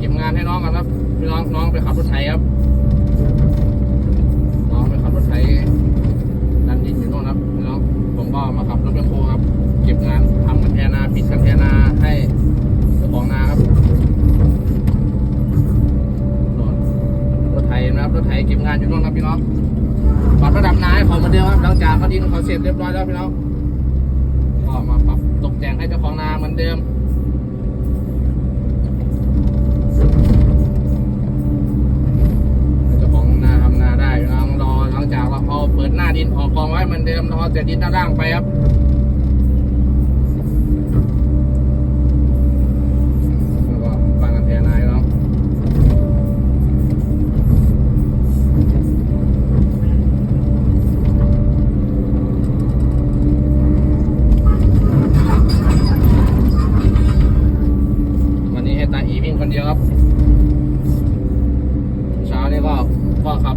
เก็บงานให้น้องกันครับพี่น้องน้องไปขับรถไถครับน้องไปขับรถไถดันยิงอยู่โน่นครับน้องผมก็มาขับรถแบคโฮครับ เก็บงานทำกันแทนาปิดกันแทนาให้เจ้าของนาครับรถไถนะครับรถไถเก็บงานอยู่โน่นครับพี่น้องปรับระดับน้ำให้เขหมือนเดิมครับหลังจากเขาดินเขาเสร็จเรียบร้อยแล้วพี่น้องก็มาปรับตกแต่งให้เจ้าของนาเหมือนเดิม เอาแต่ดินด้านล่างไปครับตาอีวิ่งคนเดียวครับ เช้านี้ก็ก็ครับ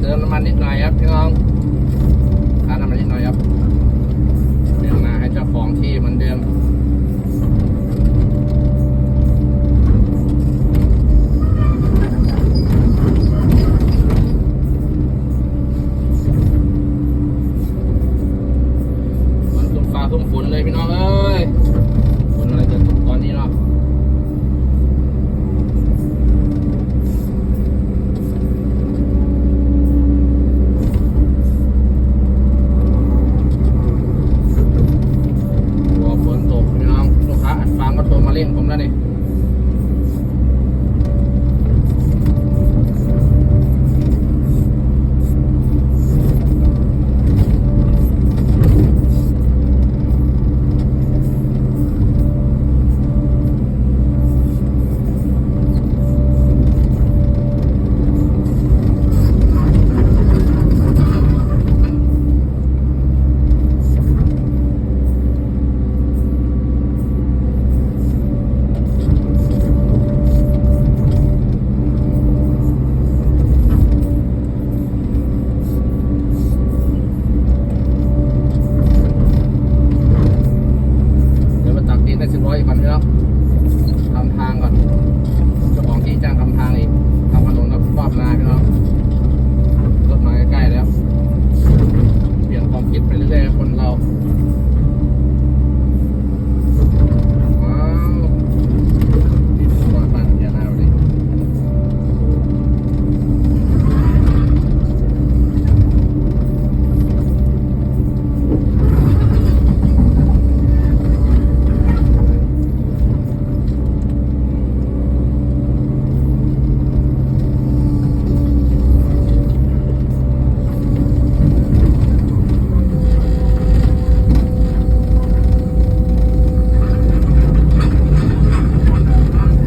เติมน้ำมันนิดหน่อยครับพี่น้องทาน้ำมันนิดหน่อยครับเติมมาให้เจ้าของที่เหมือนเดิม Yeah.